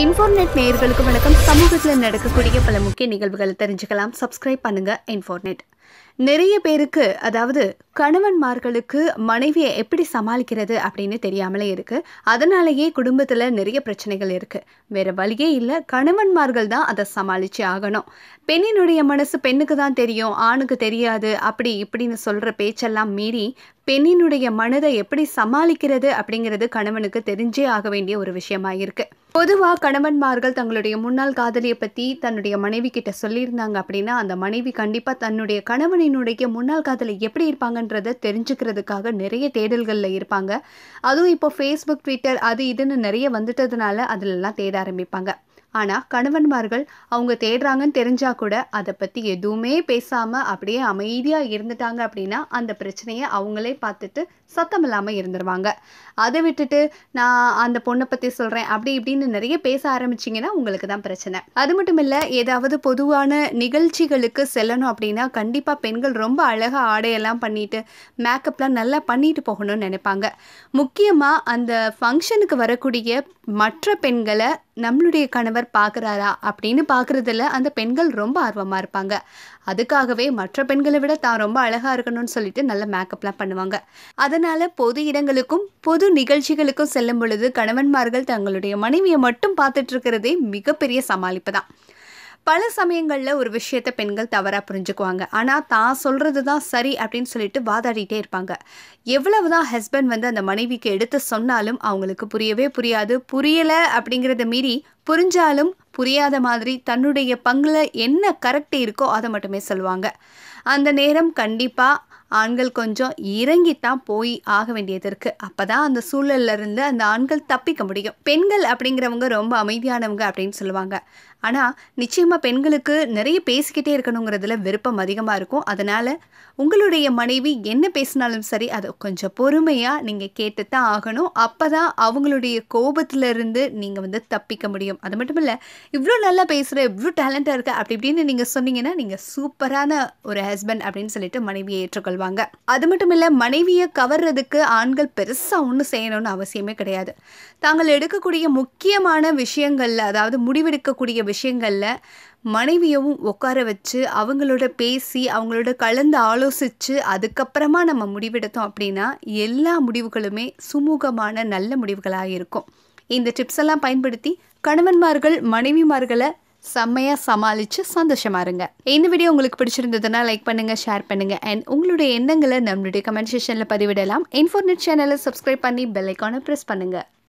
இன்ஃபோர்நெட் நேயர்களுக்கு வணக்கம். சமூகத்தில் நடக்கக்கூடிய பல முக்கிய நிகழ்வுகளை தெரிஞ்சுக்கலாம். சப்ஸ்கிரைப் பண்ணுங்க இன்ஃபோர்நெட். நிறைய பேருக்கு அதாவது கணவன்மார்களுக்கு மனைவியை எப்படி சமாளிக்கிறது அப்படின்னு தெரியாமலே இருக்குது அதனாலேயே குடும்பத்தில் நிறைய பிரச்சனைகள் இருக்குது வேறு வழியே இல்லை. கணவன்மார்கள் தான் அதை சமாளித்து ஆகணும். பெண்ணினுடைய மனசு பெண்ணுக்கு தான் தெரியும். ஆணுக்கு தெரியாது. அப்படி இப்படின்னு சொல்கிற பேச்செல்லாம் மீறி பெண்ணினுடைய மனதை எப்படி சமாளிக்கிறது அப்படிங்கிறது கணவனுக்கு தெரிஞ்சே ஆக வேண்டிய ஒரு விஷயமாக இருக்குது பொதுவாக கணவன்மார்கள் தங்களுடைய முன்னாள் காதலியை பற்றி தன்னுடைய மனைவி கிட்ட சொல்லியிருந்தாங்க அப்படின்னா அந்த மனைவி கண்டிப்பாக தன்னுடைய கணவனினுடைய முன்னாள் காதலி எப்படி இருப்பாங்கன்றத தெரிஞ்சுக்கிறதுக்காக நிறைய தேடல்களில் இருப்பாங்க. அதுவும் இப்போ ஃபேஸ்புக் ட்விட்டர் அது இதுன்னு நிறைய வந்துட்டதுனால அதிலெல்லாம் தேட ஆரம்பிப்பாங்க. ஆனால் கணவன்மார்கள் அவங்க தேடுறாங்கன்னு தெரிஞ்சால் கூட அதை பற்றி எதுவுமே பேசாமல் அப்படியே அமைதியாக இருந்துட்டாங்க அப்படின்னா அந்த பிரச்சனையை அவங்களே பார்த்துட்டு சத்தம் இல்லாமல் இருந்துருவாங்க. அதை விட்டுட்டு நான் அந்த பொண்ணை பற்றி சொல்கிறேன் அப்படி இப்படின்னு நிறைய பேச ஆரம்பிச்சிங்கன்னா உங்களுக்கு தான் பிரச்சனை. அது மட்டும் இல்லை ஏதாவது பொதுவான நிகழ்ச்சிகளுக்கு செல்லணும் அப்படின்னா கண்டிப்பாக பெண்கள் ரொம்ப அழகாக ஆடையெல்லாம் பண்ணிட்டு மேக்கப்லாம் நல்லா பண்ணிட்டு போகணும்னு நினைப்பாங்க. முக்கியமாக அந்த ஃபங்க்ஷனுக்கு வரக்கூடிய மற்ற பெண்களை நம்மளுடைய கணவர் பார்க்குறாரா அப்படின்னு பார்க்குறதுல அந்த பெண்கள் ரொம்ப ஆர்வமாக இருப்பாங்க. அதுக்காகவே மற்ற பெண்களை விட தான் ரொம்ப அழகாக இருக்கணும்னு சொல்லிட்டு நல்ல மேக்கப்லாம் பண்ணுவாங்க. அதனால் பொது இடங்களுக்கும் பொது நிகழ்ச்சிகளுக்கும் செல்லும் பொழுது கணவன்மார்கள் தங்களுடைய மனைவியை மட்டும் பார்த்துட்டு இருக்கிறதே மிகப்பெரிய சமாளிப்பு தான். பல சமயங்களில் ஒரு விஷயத்த பெண்கள் தவறாக புரிஞ்சுக்குவாங்க. ஆனால் தான் சொல்கிறது தான் சரி அப்படின்னு சொல்லிட்டு வாதாடிட்டே இருப்பாங்க. எவ்வளவு தான் ஹஸ்பண்ட் வந்து அந்த மனைவிக்கு எடுத்து சொன்னாலும் அவங்களுக்கு புரியவே புரியாது. புரியலை அப்படிங்கிறத மீறி புரிஞ்சாலும் புரியாத மாதிரி தன்னுடைய பங்கில் என்ன கரெக்ட் இருக்கோ அதை மட்டுமே சொல்லுவாங்க. அந்த நேரம் கண்டிப்பாக ஆண்கள் கொஞ்சம் இறங்கித்தான் போய் ஆக வேண்டியது இருக்குது அப்போ தான் அந்த சூழல்ல இருந்து அந்த ஆண்கள் தப்பிக்க முடியும். பெண்கள் அப்படிங்கிறவங்க ரொம்ப அமைதியானவங்க அப்படின்னு சொல்லுவாங்க. ஆனால் நிச்சயமாக பெண்களுக்கு நிறைய பேசிக்கிட்டே இருக்கணுங்கிறதுல விருப்பம் அதிகமாக இருக்கும். அதனால் உங்களுடைய மனைவி என்ன பேசினாலும் சரி அதை கொஞ்சம் பொறுமையாக நீங்கள் கேட்டு தான் ஆகணும். அப்போ தான் அவங்களுடைய கோபத்திலிருந்து நீங்கள் வந்து தப்பிக்க முடியும். அது மட்டும் இல்லை இவ்வளோ நல்லா பேசுகிற இவ்வளோ டேலண்ட்டாக இருக்க அப்படி இப்படின்னு நீங்கள் சொன்னீங்கன்னா நீங்கள் சூப்பரான ஒரு ஹஸ்பண்ட் அப்படின்னு சொல்லிட்டு மனைவியை ஏற்றுக்கொள்வாங்க. அது மட்டும் இல்லை மனைவியை கவர்றதுக்கு ஆண்கள் பெருசாக ஒன்றும் செய்யணும்னு அவசியமே கிடையாது. தாங்கள் எடுக்கக்கூடிய முக்கியமான விஷயங்களில் அதாவது முடிவெடுக்கக்கூடிய விஷயங்களில் மனைவியவும் உட்கார வச்சு அவங்களோட பேசி அவங்களோட கலந்து ஆலோசித்து அதுக்கப்புறமா நம்ம முடிவெடுத்தோம் அப்படின்னா எல்லா முடிவுகளுமே சுமூகமான நல்ல முடிவுகளாக இருக்கும். இந்த டிப்ஸ் எல்லாம் பயன்படுத்தி கணவன்மார்கள் மனைவிமார்களை செம்மையாக சமாளித்து சந்தோஷமா இருங்க. இந்த வீடியோ உங்களுக்கு பிடிச்சிருந்ததுன்னா லைக் பண்ணுங்கள் ஷேர் பண்ணுங்கள் அண்ட் உங்களுடைய எண்ணங்களை நம்மளுடைய கமெண்ட் செஷனில் பதிவிடலாம். இன்ஃபோர்நெட் சேனலை சப்ஸ்கிரைப் பண்ணி பெல் ஐக்கானை ப்ரெஸ் பண்ணுங்கள்